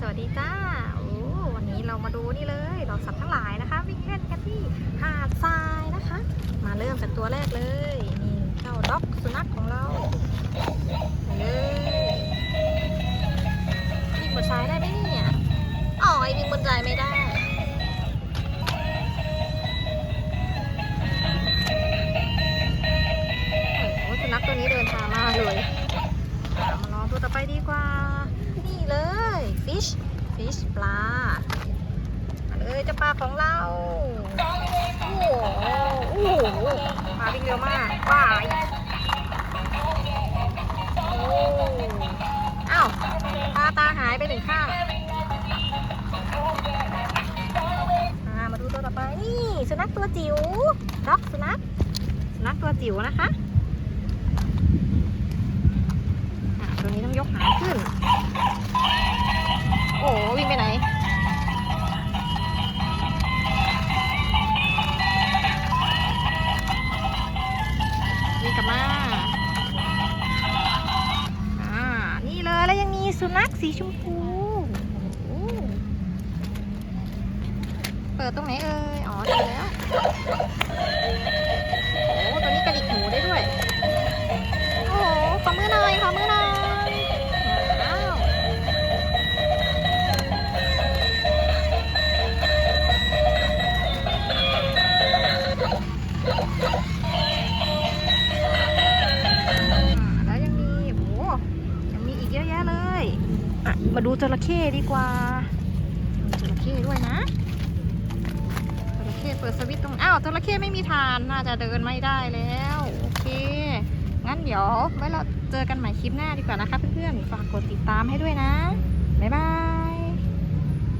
สวัสดีจ้า โอ้ วันนี้เรามาดูนี่เลยเราสัตว์ทั้งหลายนะคะ วิ่งเล่นกันที่หาดทรายนะคะ มาเริ่มจากตัวแรกเลย นี่เจ้าด็อกสุนัขของเราไปเลยวิ่งบนทรายได้ไหมเนี่ยอ๋อยวิ่งบนทรายไม่ได้ ฟิชฟิชปลามาเลยจ้าปลาของเราโอ้โหโอ้โหปลาวิ่งเร็วมากว้ายโอ้อ้าวปลาตาหายไปหนึ่งข้างมาดูตัวต่อไปนี่สุนัขตัวจิ๋วด็อกสุนัขสุนัขตัวจิ๋วนะคะ มาอ่านี่เลยแล้วยังมีสุนัขสีชมพูเปิดตรงไหนเอ่ยอ๋อเจอแล้ว ยังมีอีกเยอะแยะเลยอะมาดูจระเข้ดีกว่ามีจระเข้ด้วยนะจระเข้เปิดสวิตตรงอ้าวจระเข้ไม่มีฐานน่าจะเดินไม่ได้แล้วโอเคงั้นเดี๋ยวไว้เราเจอกันใหม่คลิปหน้าดีกว่านะคะเพื่อนๆฝากกดติดตามให้ด้วยนะ